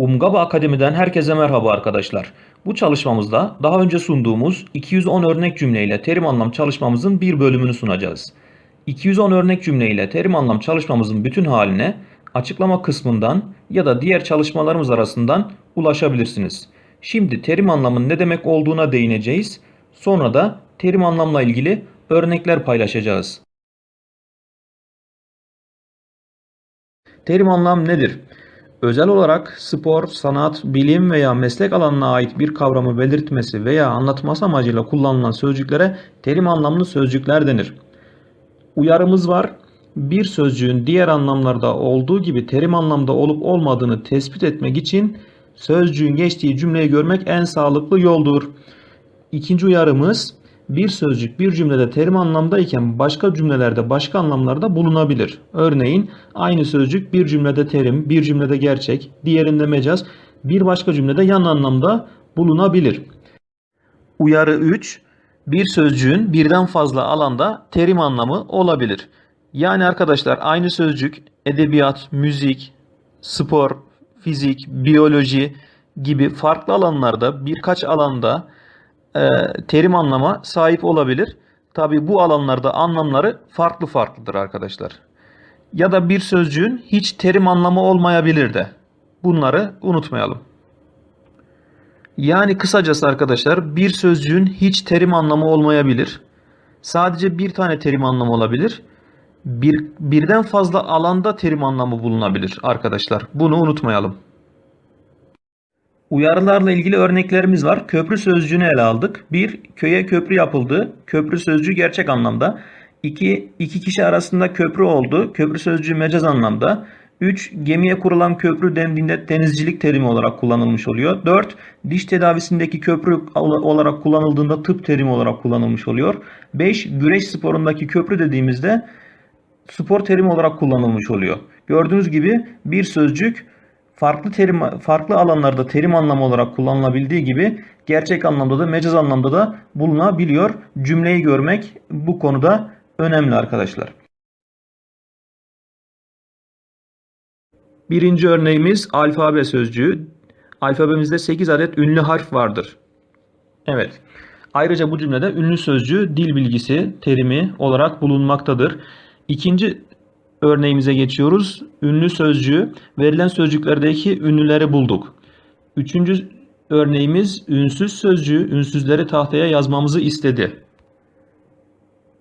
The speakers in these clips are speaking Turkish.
Umgaba Akademi'den herkese merhaba arkadaşlar. Bu çalışmamızda daha önce sunduğumuz 210 örnek cümleyle terim anlam çalışmamızın bir bölümünü sunacağız. 210 örnek cümleyle terim anlam çalışmamızın bütün haline açıklama kısmından ya da diğer çalışmalarımız arasından ulaşabilirsiniz. Şimdi terim anlamın ne demek olduğuna değineceğiz. Sonra da terim anlamla ilgili örnekler paylaşacağız. Terim anlam nedir? Özel olarak spor, sanat, bilim veya meslek alanına ait bir kavramı belirtmesi veya anlatması amacıyla kullanılan sözcüklere terim anlamlı sözcükler denir. Uyarımız var. Bir sözcüğün diğer anlamlarda olduğu gibi terim anlamda olup olmadığını tespit etmek için sözcüğün geçtiği cümleyi görmek en sağlıklı yoldur. İkinci uyarımız bir sözcük bir cümlede terim anlamdayken başka cümlelerde başka anlamlarda bulunabilir. Örneğin aynı sözcük bir cümlede terim, bir cümlede gerçek, diğerinde mecaz, bir başka cümlede yan anlamda bulunabilir. Uyarı 3. Bir sözcüğün birden fazla alanda terim anlamı olabilir. Yani arkadaşlar aynı sözcük edebiyat, müzik, spor, fizik, biyoloji gibi farklı alanlarda birkaç alanda terim anlama sahip olabilir. Tabi bu alanlarda anlamları farklı farklıdır arkadaşlar. Ya da bir sözcüğün hiç terim anlamı olmayabilir de. Bunları unutmayalım. Yani kısacası arkadaşlar bir sözcüğün hiç terim anlamı olmayabilir. Sadece bir tane terim anlamı olabilir. Bir, birden fazla alanda terim anlamı bulunabilir arkadaşlar. Bunu unutmayalım. Uyarılarla ilgili örneklerimiz var. Köprü sözcüğünü ele aldık. 1. Köye köprü yapıldı. Köprü sözcüğü gerçek anlamda. 2. İki kişi arasında köprü oldu. Köprü sözcüğü mecaz anlamda. 3. Gemiye kurulan köprü dendiğinde denizcilik terimi olarak kullanılmış oluyor. 4. Diş tedavisindeki köprü olarak kullanıldığında tıp terimi olarak kullanılmış oluyor. 5. Güreş sporundaki köprü dediğimizde spor terimi olarak kullanılmış oluyor. Gördüğünüz gibi bir sözcük farklı terim farklı alanlarda terim anlamı olarak kullanılabildiği gibi gerçek anlamda da mecaz anlamda da bulunabiliyor. Cümleyi görmek bu konuda önemli arkadaşlar. Birinci örneğimiz alfabe sözcüğü. Alfabemizde 8 adet ünlü harf vardır. Evet. Ayrıca bu cümlede ünlü sözcüğü dil bilgisi terimi olarak bulunmaktadır. İkinci örneğimize geçiyoruz. Ünlü sözcüğü verilen sözcüklerdeki ünlüleri bulduk. Üçüncü örneğimiz ünsüz sözcüğü ünsüzleri tahtaya yazmamızı istedi.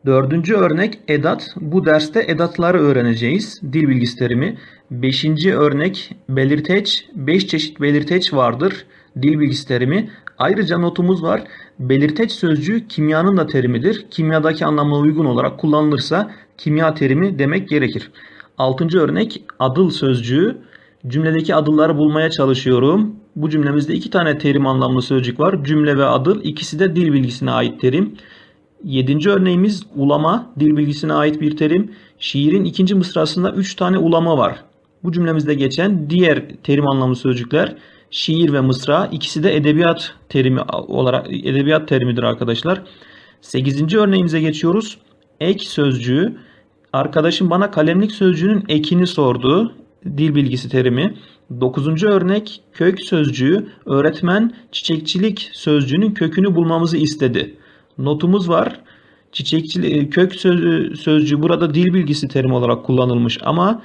Dördüncü örnek edat. Bu derste edatları öğreneceğiz. Dil bilgisi terimi. Beşinci örnek belirteç. Beş çeşit belirteç vardır. Dil bilgisi terimi. Ayrıca notumuz var. Belirteç sözcüğü kimyanın da terimidir. Kimyadaki anlamına uygun olarak kullanılırsa kimya terimi demek gerekir. Altıncı örnek adıl sözcüğü. Cümledeki adılları bulmaya çalışıyorum. Bu cümlemizde iki tane terim anlamlı sözcük var. Cümle ve adıl ikisi de dil bilgisine ait terim. Yedinci örneğimiz ulama, dil bilgisine ait bir terim. Şiirin ikinci mısrasında üç tane ulama var. Bu cümlemizde geçen diğer terim anlamlı sözcükler şiir ve mısra ikisi de edebiyat terimi olarak edebiyat terimidir arkadaşlar. Sekizinci örneğimize geçiyoruz. Ek sözcüğü arkadaşım bana kalemlik sözcüğünün ekini sordu. Dil bilgisi terimi. Dokuzuncu örnek kök sözcüğü öğretmen çiçekçilik sözcüğünün kökünü bulmamızı istedi. Notumuz var. Çiçekçilik kök sözcüğü burada dil bilgisi terimi olarak kullanılmış ama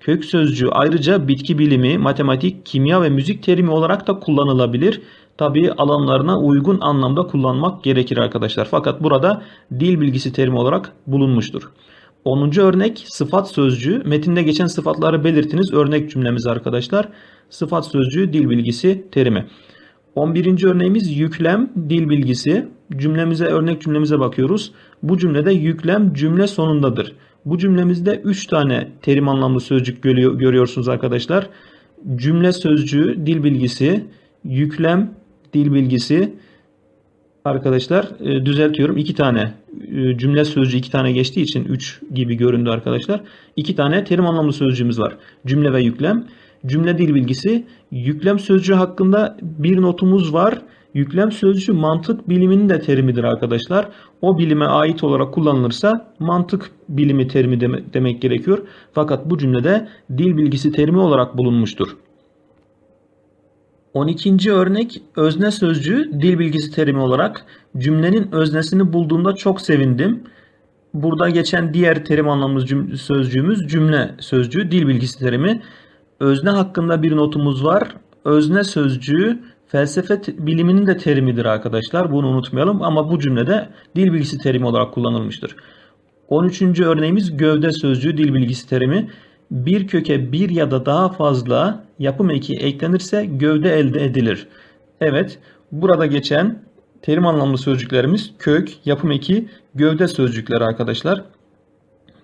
Kök sözcüğü ayrıca bitki bilimi, matematik, kimya ve müzik terimi olarak da kullanılabilir. Tabi alanlarına uygun anlamda kullanmak gerekir arkadaşlar. Fakat burada dil bilgisi terimi olarak bulunmuştur. 10. örnek sıfat sözcüğü. Metinde geçen sıfatları belirtiniz. Örnek cümlemiz arkadaşlar. Sıfat sözcüğü dil bilgisi terimi. 11. örneğimiz yüklem dil bilgisi. Cümlemize örnek cümlemize bakıyoruz. Bu cümlede yüklem cümle sonundadır. Bu cümlemizde 3 tane terim anlamlı sözcük görüyorsunuz arkadaşlar. Cümle sözcüğü, dil bilgisi, yüklem, dil bilgisi. Arkadaşlar e, düzeltiyorum. 2 tane e, cümle sözcüğü 2 tane geçtiği için 3 gibi göründü arkadaşlar. 2 tane terim anlamlı sözcüğümüz var. Cümle ve yüklem. Cümle dil bilgisi. Yüklem sözcüğü hakkında bir notumuz var. Yüklem sözcüğü mantık biliminin de terimidir arkadaşlar. O bilime ait olarak kullanılırsa mantık bilimi terimi demek gerekiyor. Fakat bu cümlede dil bilgisi terimi olarak bulunmuştur. 12. örnek özne sözcüğü dil bilgisi terimi olarak cümlenin öznesini bulduğumda çok sevindim. Burada geçen diğer terim anlamlı cüm- sözcüğümüz cümle sözcüğü dil bilgisi terimi. Özne hakkında bir notumuz var. Özne sözcüğü felsefe biliminin de terimidir arkadaşlar. Bunu unutmayalım ama bu cümlede dil bilgisi terimi olarak kullanılmıştır. 13. örneğimiz gövde sözcüğü dil bilgisi terimi. Bir köke bir ya da daha fazla yapım eki eklenirse gövde elde edilir. Evet, burada geçen terim anlamlı sözcüklerimiz kök, yapım eki, gövde sözcükleri arkadaşlar.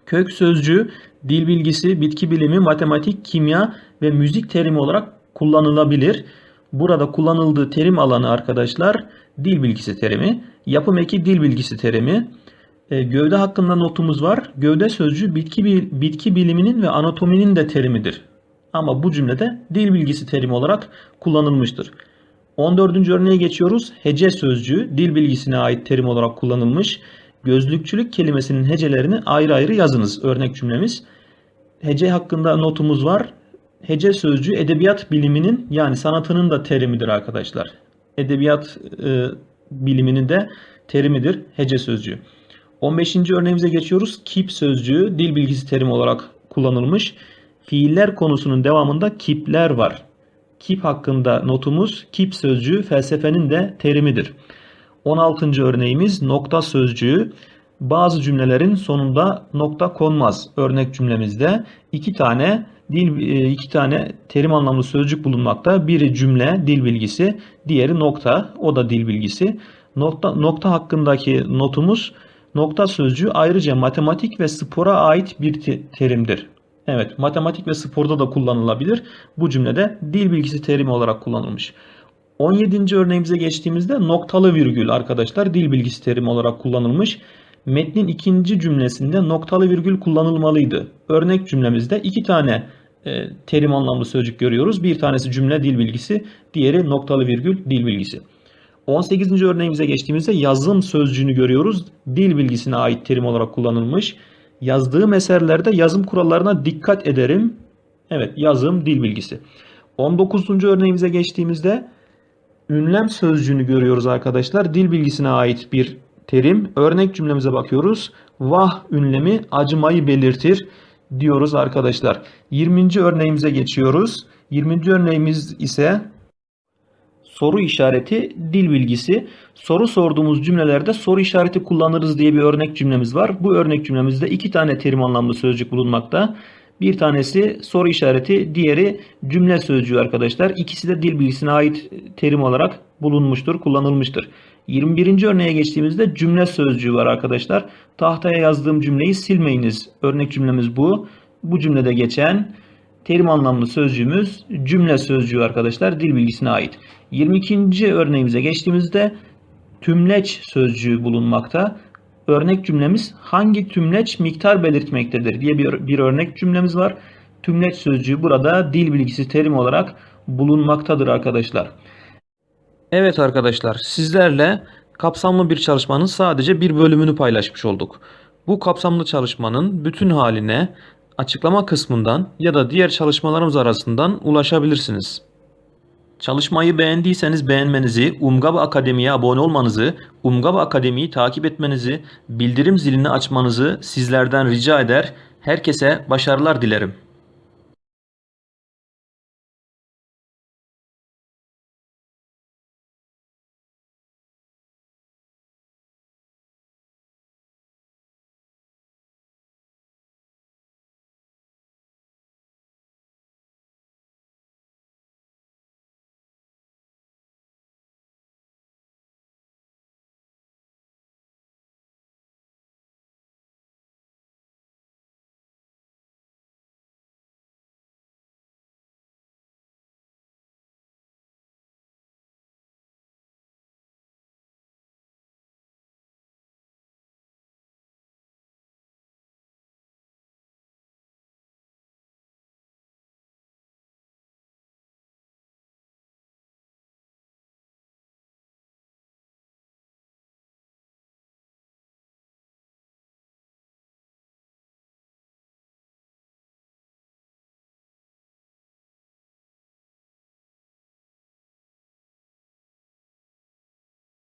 Kök sözcüğü dil bilgisi, bitki bilimi, matematik, kimya ve müzik terimi olarak kullanılabilir. Burada kullanıldığı terim alanı arkadaşlar dil bilgisi terimi, yapım eki dil bilgisi terimi. E, gövde hakkında notumuz var. Gövde sözcüğü bitki, bitki biliminin ve anatominin de terimidir. Ama bu cümlede dil bilgisi terimi olarak kullanılmıştır. 14. örneğe geçiyoruz. Hece sözcüğü dil bilgisine ait terim olarak kullanılmış. Gözlükçülük kelimesinin hecelerini ayrı ayrı yazınız. Örnek cümlemiz. Hece hakkında notumuz var. Hece sözcüğü edebiyat biliminin yani sanatının da terimidir arkadaşlar. Edebiyat e, biliminin de terimidir hece sözcüğü. 15. örneğimize geçiyoruz. Kip sözcüğü dil bilgisi terimi olarak kullanılmış. Fiiller konusunun devamında kipler var. Kip hakkında notumuz kip sözcüğü felsefenin de terimidir. 16. örneğimiz nokta sözcüğü. Bazı cümlelerin sonunda nokta konmaz. Örnek cümlemizde iki tane dil e, iki tane terim anlamlı sözcük bulunmakta. Biri cümle dil bilgisi, diğeri nokta o da dil bilgisi. Nokta nokta hakkındaki notumuz nokta sözcüğü ayrıca matematik ve spora ait bir te- terimdir. Evet, matematik ve sporda da kullanılabilir. Bu cümlede dil bilgisi terimi olarak kullanılmış. 17. örneğimize geçtiğimizde noktalı virgül arkadaşlar dil bilgisi terimi olarak kullanılmış. Metnin ikinci cümlesinde noktalı virgül kullanılmalıydı. Örnek cümlemizde iki tane e, terim anlamlı sözcük görüyoruz. Bir tanesi cümle dil bilgisi, diğeri noktalı virgül dil bilgisi. 18. örneğimize geçtiğimizde yazım sözcüğünü görüyoruz. Dil bilgisine ait terim olarak kullanılmış. Yazdığım eserlerde yazım kurallarına dikkat ederim. Evet yazım dil bilgisi. 19. örneğimize geçtiğimizde ünlem sözcüğünü görüyoruz arkadaşlar. Dil bilgisine ait bir terim. Örnek cümlemize bakıyoruz. Vah ünlemi acımayı belirtir diyoruz arkadaşlar. 20. örneğimize geçiyoruz. 20. örneğimiz ise soru işareti dil bilgisi. Soru sorduğumuz cümlelerde soru işareti kullanırız diye bir örnek cümlemiz var. Bu örnek cümlemizde iki tane terim anlamlı sözcük bulunmakta. Bir tanesi soru işareti, diğeri cümle sözcüğü arkadaşlar. İkisi de dil bilgisine ait terim olarak bulunmuştur, kullanılmıştır. 21. örneğe geçtiğimizde cümle sözcüğü var arkadaşlar. Tahtaya yazdığım cümleyi silmeyiniz. Örnek cümlemiz bu. Bu cümlede geçen terim anlamlı sözcüğümüz cümle sözcüğü arkadaşlar dil bilgisine ait. 22. örneğimize geçtiğimizde tümleç sözcüğü bulunmakta. Örnek cümlemiz hangi tümleç miktar belirtmektedir diye bir, bir örnek cümlemiz var. Tümleç sözcüğü burada dil bilgisi terim olarak bulunmaktadır arkadaşlar. Evet arkadaşlar sizlerle kapsamlı bir çalışmanın sadece bir bölümünü paylaşmış olduk. Bu kapsamlı çalışmanın bütün haline açıklama kısmından ya da diğer çalışmalarımız arasından ulaşabilirsiniz. Çalışmayı beğendiyseniz beğenmenizi, Umgaba Akademi'ye abone olmanızı, Umgaba Akademi'yi takip etmenizi, bildirim zilini açmanızı sizlerden rica eder. Herkese başarılar dilerim.